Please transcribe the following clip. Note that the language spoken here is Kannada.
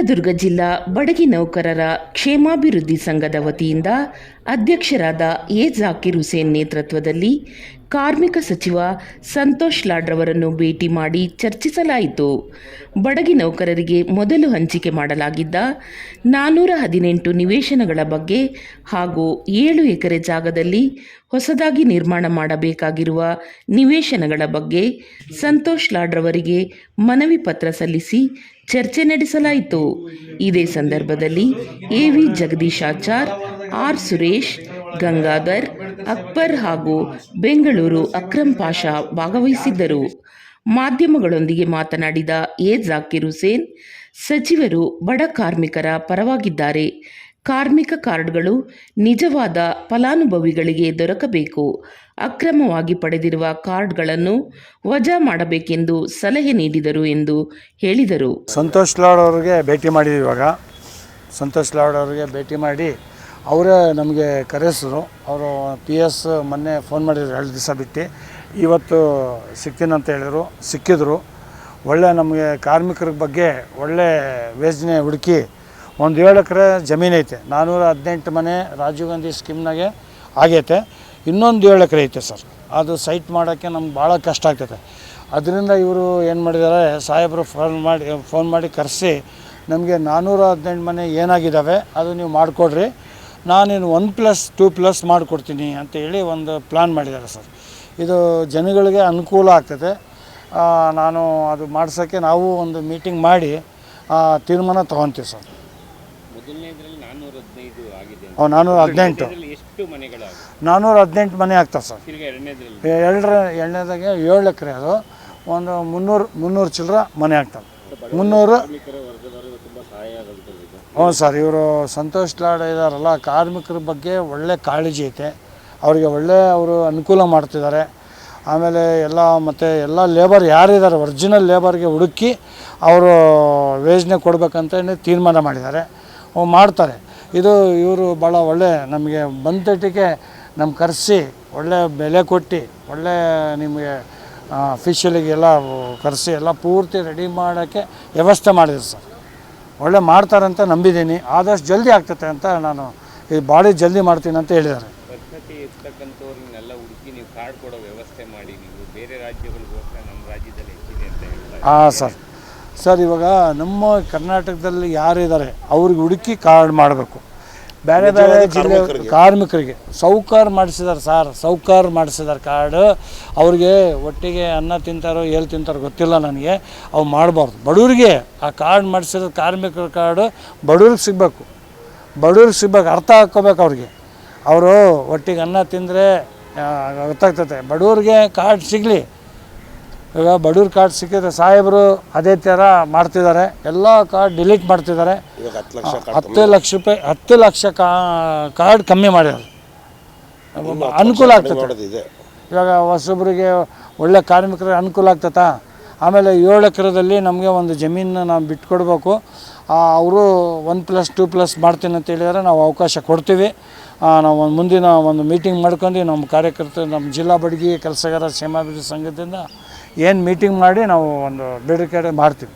ಚಿತ್ರದುರ್ಗ ಜಿಲ್ಲಾ ಬಡಗಿ ನೌಕರರ ಕ್ಷೇಮಾಭಿವೃದ್ಧಿ ಸಂಘದ ವತಿಯಿಂದ ಅಧ್ಯಕ್ಷರಾದ ಎ ಜಾಕಿರ್ ಹುಸೇನ್ ನೇತೃತ್ವದಲ್ಲಿ ಕಾರ್ಮಿಕ ಸಚಿವ ಸಂತೋಷ್ ಲಾಡ್ರವರನ್ನು ಭೇಟಿ ಮಾಡಿ ಚರ್ಚಿಸಲಾಯಿತು. ಬಡಗಿ ನೌಕರರಿಗೆ ಮೊದಲು ಹಂಚಿಕೆ ಮಾಡಲಾಗಿದ್ದ ನಾನ್ನೂರ ಹದಿನೆಂಟು ನಿವೇಶನಗಳ ಬಗ್ಗೆ ಹಾಗೂ ಏಳು ಎಕರೆ ಜಾಗದಲ್ಲಿ ಹೊಸದಾಗಿ ನಿರ್ಮಾಣ ಮಾಡಬೇಕಾಗಿರುವ ನಿವೇಶನಗಳ ಬಗ್ಗೆ ಸಂತೋಷ್ ಲಾಡ್ರವರಿಗೆ ಮನವಿ ಪತ್ರ ಸಲ್ಲಿಸಿ ಚರ್ಚೆ ನಡೆಸಲಾಯಿತು. ಇದೇ ಸಂದರ್ಭದಲ್ಲಿ A AV Jagadishachar R Suresh, Gangadhar, Akbar ಹಾಗೂ ಬೆಂಗಳೂರು ಅಕ್ರಮ್ ಪಾಷಾ ಭಾಗವಹಿಸಿದ್ದರು. ಮಾಧ್ಯಮಗಳೊಂದಿಗೆ ಮಾತನಾಡಿದ ಎ. ಜಾಕಿರ್ ಹುಸೇನ್, ಸಚಿವರು ಬಡ ಕಾರ್ಮಿಕರ ಪರವಾಗಿದ್ದಾರೆ. ಕಾರ್ಮಿಕ ಕಾರ್ಡ್ಗಳು ನಿಜವಾದ ಫಲಾನುಭವಿಗಳಿಗೆ ದೊರಕಬೇಕು. ಅಕ್ರಮವಾಗಿ ಪಡೆದಿರುವ ಕಾರ್ಡ್ಗಳನ್ನು ವಜಾ ಮಾಡಬೇಕೆಂದು ಸಲಹೆ ನೀಡಿದರು ಎಂದು ಹೇಳಿದರು. ಸಂತೋಷ್ ಲಾಡ್ ಅವರಿಗೆ ಭೇಟಿ ಮಾಡಿದ್ವಿ ಇವಾಗ. ಸಂತೋಷ್ ಲಾಡ್ ಅವರಿಗೆ ಭೇಟಿ ಮಾಡಿ ಅವರೇ ನಮಗೆ ಕರೆಸಿದ್ರು. ಅವರು ಪಿ ಎಸ್ ಮೊನ್ನೆ ಫೋನ್ ಮಾಡಿದ್ರು ಎರಡು ದಿವಸ ಬಿಟ್ಟು. ಇವತ್ತು ಸಿಗ್ತೀನಂತ ಹೇಳಿದರು. ಸಿಕ್ಕಿದ್ರು. ಒಳ್ಳೆ ನಮಗೆ ಕಾರ್ಮಿಕರ ಬಗ್ಗೆ ಒಳ್ಳೆ ಯೋಜನೆ ಹುಡುಕಿ ಒಂದು ಏಳು ಎಕರೆ ಜಮೀನು ಐತೆ. ನಾನ್ನೂರ ಹದಿನೆಂಟು ಮನೆ ರಾಜೀವ್ ಗಾಂಧಿ ಸ್ಕೀಮ್ನಾಗೆ ಆಗೈತೆ. ಇನ್ನೊಂದು ಏಳು ಎಕರೆ ಐತೆ ಸರ್. ಅದು ಸೈಟ್ ಮಾಡೋಕ್ಕೆ ನಮ್ಗೆ ಭಾಳ ಕಷ್ಟ ಆಗ್ತೈತೆ. ಅದರಿಂದ ಇವರು ಏನು ಮಾಡಿದ್ದಾರೆ, ಸಾಹೇಬರು ಫೋನ್ ಮಾಡಿ ಫೋನ್ ಮಾಡಿ ಕರೆಸಿ, ನಮಗೆ ನಾನ್ನೂರ ಹದಿನೆಂಟು ಮನೆ ಏನಾಗಿದ್ದಾವೆ, ಅದು ನೀವು ಮಾಡಿಕೊಡ್ರಿ. ನಾನೇನು ಒನ್ ಪ್ಲಸ್ ಟೂ ಪ್ಲಸ್ ಮಾಡಿಕೊಡ್ತೀನಿ ಅಂತ ಹೇಳಿ ಒಂದು ಪ್ಲ್ಯಾನ್ ಮಾಡಿದ್ದಾರೆ ಸರ್. ಇದು ಜನಗಳಿಗೆ ಅನುಕೂಲ ಆಗ್ತದೆ. ನಾನು ಅದು ಮಾಡ್ಸೋಕ್ಕೆ ನಾವು ಒಂದು ಮೀಟಿಂಗ್ ಮಾಡಿ ತೀರ್ಮಾನ ತೊಗೊತೀವಿ ಸರ್. ನಾನ್ನೂರ ಹದಿನೆಂಟು. ನಾನ್ನೂರ ಹದಿನೆಂಟು ಮನೆ ಆಗ್ತದೆ ಸರ್. ಎರಡರ ಎರಡನೇದಾಗೆ ಏಳು ಎಕರೆ ಅದು. ಒಂದು ಮುನ್ನೂರು ಮುನ್ನೂರು ಚಿಲ್ಲರ ಮನೆ ಆಗ್ತದೆ. ಮುನ್ನೂರು ಹ್ಞೂ ಸರ್, ಇವರು ಸಂತೋಷ್ ಲಾಡ್ ಇದ್ದಾರಲ್ಲ ಕಾರ್ಮಿಕರ ಬಗ್ಗೆ ಒಳ್ಳೆ ಕಾಳಜಿ ಐತೆ. ಅವರಿಗೆ ಒಳ್ಳೆ ಅವರು ಅನುಕೂಲ ಮಾಡ್ತಿದ್ದಾರೆ. ಆಮೇಲೆ ಎಲ್ಲ ಮತ್ತು ಎಲ್ಲ ಲೇಬರ್ ಯಾರಿದ್ದಾರೆ, ಒರಿಜಿನಲ್ ಲೇಬರ್ಗೆ ಹುಡುಕಿ ಅವರು ವೇಜ್ನೆ ಕೊಡಬೇಕಂತ ತೀರ್ಮಾನ ಮಾಡಿದ್ದಾರೆ. ಮಾಡ್ತಾರೆ. ಇದು ಇವರು ಭಾಳ ಒಳ್ಳೆ, ನಮಗೆ ಬಂದಟಿಗೆ ನಮ್ಮ ಕರೆಸಿ ಒಳ್ಳೆ ಬೆಲೆ ಕೊಟ್ಟು, ಒಳ್ಳೆ ನಿಮಗೆ ಫಿಶಲಿಗೆಲ್ಲ ಕರೆಸಿ ಎಲ್ಲ ಪೂರ್ತಿ ರೆಡಿ ಮಾಡೋಕ್ಕೆ ವ್ಯವಸ್ಥೆ ಮಾಡಿದ್ರು ಸರ್. ಒಳ್ಳೆ ಮಾಡ್ತಾರಂತ ನಂಬಿದ್ದೀನಿ. ಆದಷ್ಟು ಜಲ್ದಿ ಆಗ್ತತೆ ಅಂತ ನಾನು ಈ ಬಾಡಿ ಜಲ್ದಿ ಮಾಡ್ತೀನಿ ಅಂತ ಹೇಳಿದ್ದಾರೆ. ಪದ್ಧತಿ ಇರ್ತಕ್ಕಂಥವ್ರನ್ನೆಲ್ಲ ಹುಡುಕಿ ನೀವು ಕಾರ್ಡ್ ಕೊಡೋ ವ್ಯವಸ್ಥೆ ಮಾಡಿ ನೀವು ಬೇರೆ ರಾಜ್ಯಗಳಿಗೋಸ್ಕರ ನಮ್ಮ ರಾಜ್ಯದಲ್ಲಿ ಹೆಚ್ಚಿದೆ ಅಂತ ಹೇಳ್ತಾರೆ ಹಾಂ ಸರ್. ಸರ್ ಇವಾಗ ನಮ್ಮ ಕರ್ನಾಟಕದಲ್ಲಿ ಯಾರಿದ್ದಾರೆ ಅವ್ರಿಗೆ ಹುಡುಕಿ ಕಾರ್ಡ್ ಮಾಡಬೇಕು. ಬೇರೆ ಬೇರೆ ಜಿಲ್ಲೆ ಕಾರ್ಮಿಕರಿಗೆ. ಸೌಕಾರ ಮಾಡಿಸಿದಾರೆ ಸರ್ ಸೌಕಾರ ಮಾಡಿಸಿದಾರೆ ಕಾರ್ಡ್ ಅವ್ರಿಗೆ ಒಟ್ಟಿಗೆ ಅನ್ನ ತಿಂತಾರೋ ಎಲ್ಲಿ ತಿಂತಾರೋ ಗೊತ್ತಿಲ್ಲ ನನಗೆ. ಅವು ಮಾಡಬಾರ್ದು. ಬಡವ್ರಿಗೆ ಆ ಕಾರ್ಡ್ ಮಾಡಿಸಿದ ಕಾರ್ಮಿಕರ ಕಾರ್ಡು ಬಡವ್ರಿಗೆ ಸಿಗಬೇಕು. ಬಡವ್ರಿಗೆ ಸಿಗ್ಬೇಕು ಅರ್ಥ ಹಾಕ್ಕೋಬೇಕು ಅವ್ರಿಗೆ. ಅವರು ಒಟ್ಟಿಗೆ ಅನ್ನ ತಿಂದರೆ ಗೊತ್ತಾಗ್ತದೆ. ಬಡವ್ರಿಗೆ ಕಾರ್ಡ್ ಸಿಗಲಿ. ಇವಾಗ ಬಡವ್ರ ಕಾರ್ಡ್ ಸಿಕ್ಕಿದ್ರೆ ಸಾಹೇಬರು ಅದೇ ಥರ ಮಾಡ್ತಿದ್ದಾರೆ. ಎಲ್ಲ ಕಾರ್ಡ್ ಡಿಲೀಟ್ ಮಾಡ್ತಿದ್ದಾರೆ. ಹತ್ತು ಲಕ್ಷ ರೂಪಾಯಿ ಹತ್ತು ಲಕ್ಷ ಕಾರ್ಡ್ ಕಮ್ಮಿ ಮಾಡಿದ್ದಾರೆ. ಅನುಕೂಲ ಆಗ್ತದೆ. ಇವಾಗ ಹೊಸೊಬ್ಬರಿಗೆ ಒಳ್ಳೆ ಕಾರ್ಮಿಕರಿಗೆ ಅನುಕೂಲ ಆಗ್ತತಾ ಆಮೇಲೆ ಏಳು ಎಕರೆದಲ್ಲಿ ನಮಗೆ ಒಂದು ಜಮೀನು ನಾವು ಬಿಟ್ಕೊಡ್ಬೇಕು. ಅವರು ಒನ್ ಪ್ಲಸ್ ಟೂ ಪ್ಲಸ್ ಮಾಡ್ತೀನಿ ಅಂತ ಹೇಳಿದರೆ ನಾವು ಅವಕಾಶ ಕೊಡ್ತೀವಿ. ನಾವು ಒಂದು ಮುಂದಿನ ಒಂದು ಮೀಟಿಂಗ್ ಮಾಡ್ಕೊಂಡು ನಮ್ಮ ಕಾರ್ಯಕರ್ತರು ನಮ್ಮ ಜಿಲ್ಲಾ ಬಡಗಿ ಕೆಲಸಗಾರ ಕ್ಷೇಮಾಭಿವೃದ್ಧಿ ಸಂಘದಿಂದ ಏನು ಮೀಟಿಂಗ್ ಮಾಡಿ ನಾವು ಒಂದು ಬೇಡಿಕೆ ಮಾಡ್ತೀವಿ.